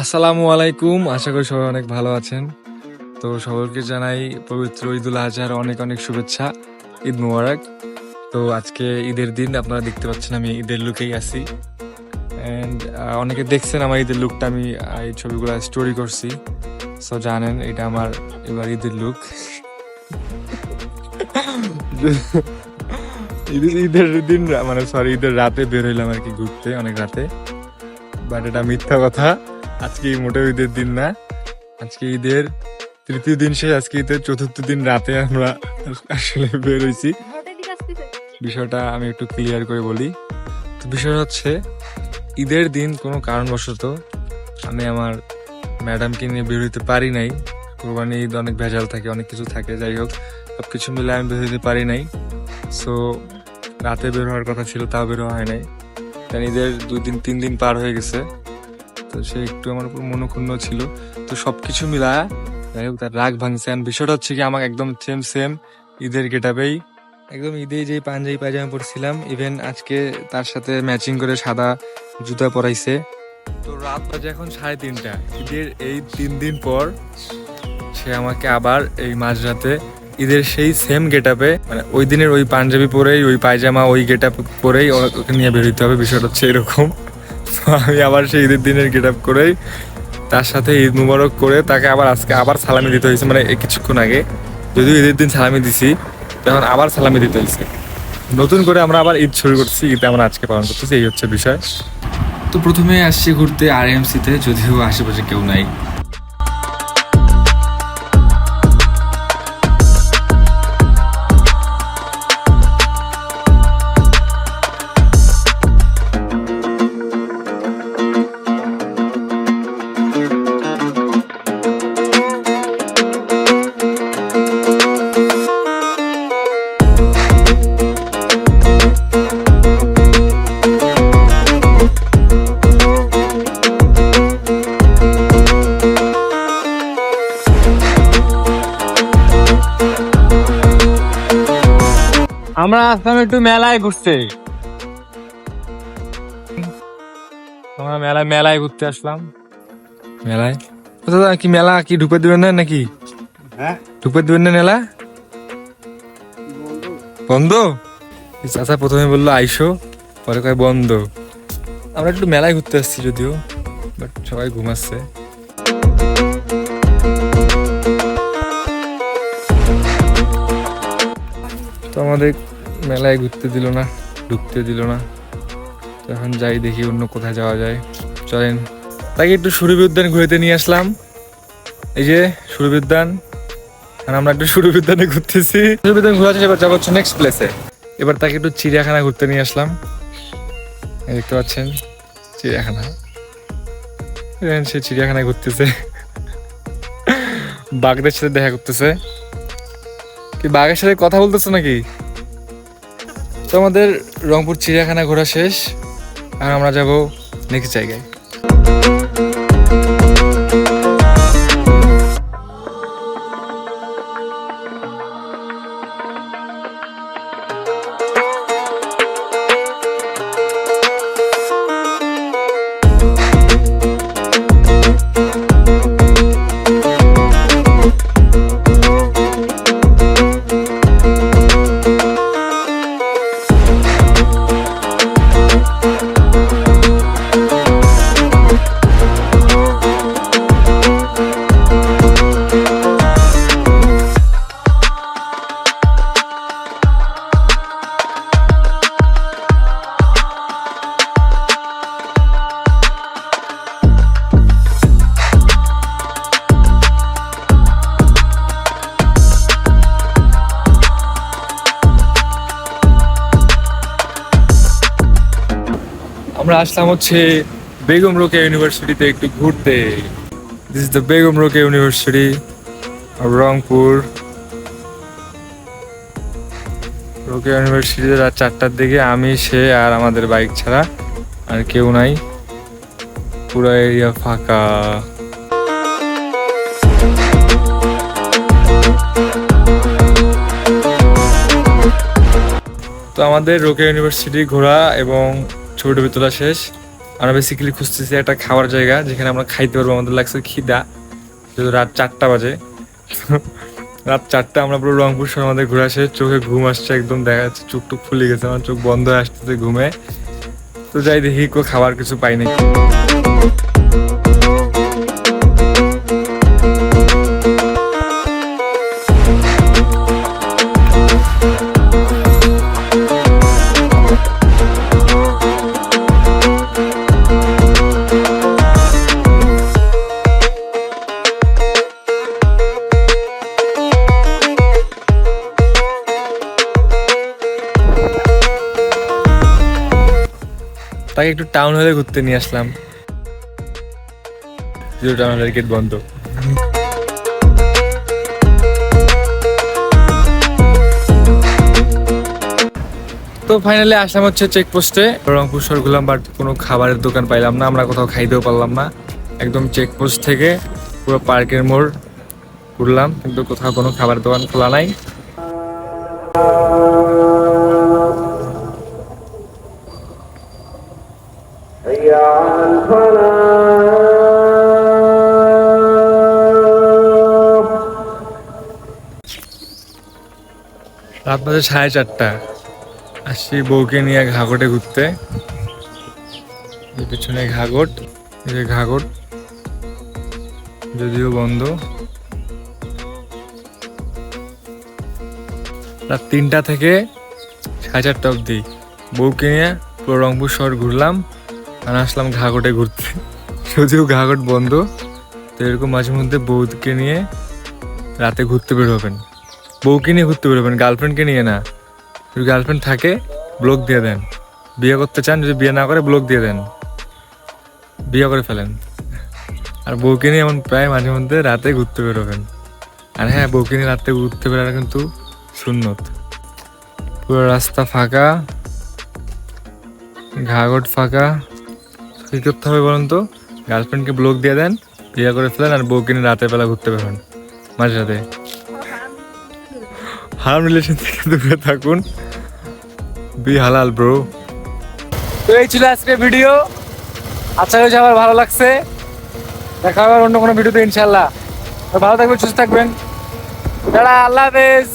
আসসালামু আলাইকুম, আশা করি সবাই অনেক ভালো আছেন। তো সকলকে জানাই পবিত্র ঈদুল আজহার অনেক অনেক শুভেচ্ছা, ঈদ মুবারক। তো আজকে ঈদের দিন, আপনারা দেখতে পাচ্ছেন আমি ঈদের লুকেই আছি। অ্যান্ড অনেকে দেখছেন আমার ঈদের লুকটা আমি এই ছবিগুলো স্টোরি করছি। সো জানেন, এটা আমার এবার ঈদের লুক ঈদের ঈদের দিন মানে সরি ঈদের রাতে বের হইলাম আর কি ঘুরতে, অনেক রাতে। বাট এটা মিথ্যা কথা। আজকে মোটেও ঈদের দিন না। আজকে ঈদের তৃতীয় দিন শেষ, আজকে ঈদের চতুর্থ দিন রাতে আমরা আসলে বের হয়েছি বিষয়টা আমি একটু ক্লিয়ার করে বলি। তো বিষয় হচ্ছে, ঈদের দিন কোনো কারণবশত আমি আমার ম্যাডামকে নিয়ে বের হইতে পারি নাই। কোরবানি ঈদ অনেক ভেজাল থাকে, অনেক কিছু থাকে, যাই হোক সব কিছু মিলে আমি বের হইতে পারি নাই। সো রাতে বের হওয়ার কথা ছিল, তাও বের হওয়া হয় নাই। ঈদের দুই দিন, তিন দিন পার হয়ে গেছে। তো সে একটু আমার উপর মনোক্ষুণ্ণ ছিল। তো সবকিছু মিলা যাই হোক, তার রাগ ভাঙছে। বিষয়টা হচ্ছে কি, আমাকে একদম সেম সেম ঈদের গেটাবেই একদম ঈদে যে পাঞ্জাবি পায়জামা পরছিলাম ইভেন আজকে তার সাথে ম্যাচিং করে সাদা জুতা পরাইছে। তো রাত বাজে এখন সাড়ে তিনটা। ঈদের এই তিন দিন পর সে আমাকে আবার এই মাঝরাতে ঈদের সেই সেম গেট আপে মানে ওই দিনের ওই পাঞ্জাবি পরেই, ওই পায়জামা, ওই গেট আপ পরেই ওকে নিয়ে বেরোতে হবে। বিষয়টা হচ্ছে এরকম। আমি আবার সেই ঈদের দিনের গেট আপ করেই তার সাথে ঈদ মুবারক করে তাকে আবার আজকে আবার সালামি দিতে হয়েছে মানে কিছুক্ষণ আগে। যদিও ঈদের দিন সালামি দিছি তখন আবার সালামি দিতে হয়েছে। নতুন করে আমরা আবার ঈদ শুরু করছি, ঈদ আমরা আজকে পালন করতেছি, এই হচ্ছে বিষয়। তো প্রথমে আসছি ঘুরতে আর এমসিতে যদিও আশেপাশে কেউ নাই। আমরা আসলাম একটু মেলায় ঘুরতে। আমরা মেলায় মেলায় ঘুরতে আসলাম। মেলায়? দাদা কি মেলা কি ঢুকে দেবেন না নাকি? হ্যাঁ? ঢুকে দিবেন না মেলা? বন্ধ? এই চাচা প্রথমে বলল আইসো। পরে কয় বন্ধ। আমরা একটু মেলায় ঘুরতে আসছি যদিও বাট সবাই ঘুমাচ্ছে। তো আমাদের মেলায় ঘুরতে দিল না, ঢুকতে দিল না। এখন যাই দেখি অন্য কোথায় যাওয়া যায়। চলেন, তাকে একটু সুরভি উদ্যান ঘুরতে নিয়ে আসলাম। এই যে সুরভি উদ্যান আমরা একটু সুরভি উদ্যানে ঘুরতেছি। সুরভি উদ্যান ঘোরা এবার যাব হচ্ছে নেক্সট প্লেসে এবার তাকে একটু চিড়িয়াখানা ঘুরতে নিয়ে আসলাম। দেখতে পাচ্ছেন, চিড়িয়াখানা। সে চিড়িয়াখানায় ঘুরতেছে। বাঘদের সাথে দেখা করতেছে। কি বাঘের সাথে কথা বলতেছে নাকি? তো আমাদের রংপুর চিড়িয়াখানা ঘোরা শেষ আর আমরা যাব নেক্সট জায়গায়। আমরা আসলাম হচ্ছে বেগম রোকে ইউনিভার্সিটিতে একটু ঘুরতে। This is the Begum Rokeya university, Rangpur. Rokeya ইউনিভার্সিটিতে রাত চারটার দিকে আমি, সে আর আমাদের বাইক ছাড়া আর কেউ নাই। পুরো এরিয়া ফাঁকা। তো আমাদের রোকে ইউনিভার্সিটি ঘোরা এবং ছবি টবি তোলা শেষ। আমরা বেসিক্যালি খুঁজতেছি একটা খাওয়ার জায়গা যেখানে আমরা খাইতে পারব আমাদের লাগছে খিদা। যেহেতু রাত চারটা বাজে। রাত চারটা আমরা পুরো রংপুর শহর আমাদের ঘুরে আসে। চোখে ঘুম আসছে একদম, দেখা যাচ্ছে চোখ টুক ফুলে গেছে, আমার চোখ বন্ধ হয়ে আসতেছে ঘুমে। তো যাই দেখি খাবার কিছু পাই নাই তাকে একটু টাউন হলে ঘুরতে নিয়ে আসলাম। টাউন হলের গেট বন্ধ। তো ফাইনালি আসলাম হচ্ছে চেকপোস্টে রংপুর ঘুরলাম বাট কোনো খাবারের দোকান পাইলাম না, আমরা কোথাও খাইতেও পারলাম না। একদম চেকপোস্ট থেকে পুরো পার্কের মোড় ঘুরলাম, কিন্তু কোথাও কোনো খাবার দোকান খোলা নাই। রাত বাজে সাড়ে চারটা। আসছি বউকে নিয়ে ঘাগটে ঘুরতে। পিছনে ঘাগট যে ঘাগট। যদিও বন্ধ। রাত তিনটা থেকে সাড়ে চারটা অবধি। বউকে নিয়ে পুরো রংপুর শহর ঘুরলাম আর আসলাম ঘাগটে ঘুরতে। যদিও ঘাগট বন্ধ, তো এরকম মাঝে মধ্যে বউকে নিয়ে রাতে ঘুরতে বের হবেন। বউকে নিয়ে ঘুরতে বেরোবেন গার্লফ্রেন্ডকে নিয়ে না। যদি গার্লফ্রেন্ড থাকে ব্লক দিয়ে দেন। বিয়ে করতে চান, যদি বিয়ে না করে ব্লক দিয়ে দেন। বিয়ে করে ফেলেন। আর বউকে নিয়ে এমন প্রায় মাঝে মধ্যে রাতে ঘুরতে বেরোবেন। আর হ্যাঁ বউকে নিয়ে রাতে ঘুরতে বেরোনো কিন্তু সুন্নত। পুরো রাস্তা ফাঁকা, ঘাগট ফাঁকা। কী করতে হবে বলুন তো? গার্লফ্রেন্ডকে ব্লক দিয়ে দেন, বিয়ে করে ফেলেন, আর বউকে নিয়ে রাতের বেলা ঘুরতে বেরোন মাঝে রাতে হারাম রিলেশন থেকে দূরে থাকুন। বি হালাল ব্রো তো এই ছিল আজকে ভিডিও আচ্ছা হয়েছে আমার ভালো লাগছে। দেখা হবে অন্য কোনো ভিডিওতে ইনশাল্লাহ ভালো থাকবেন, সুস্থ থাকবেন। দাদা আল্লাহ হাফেজ।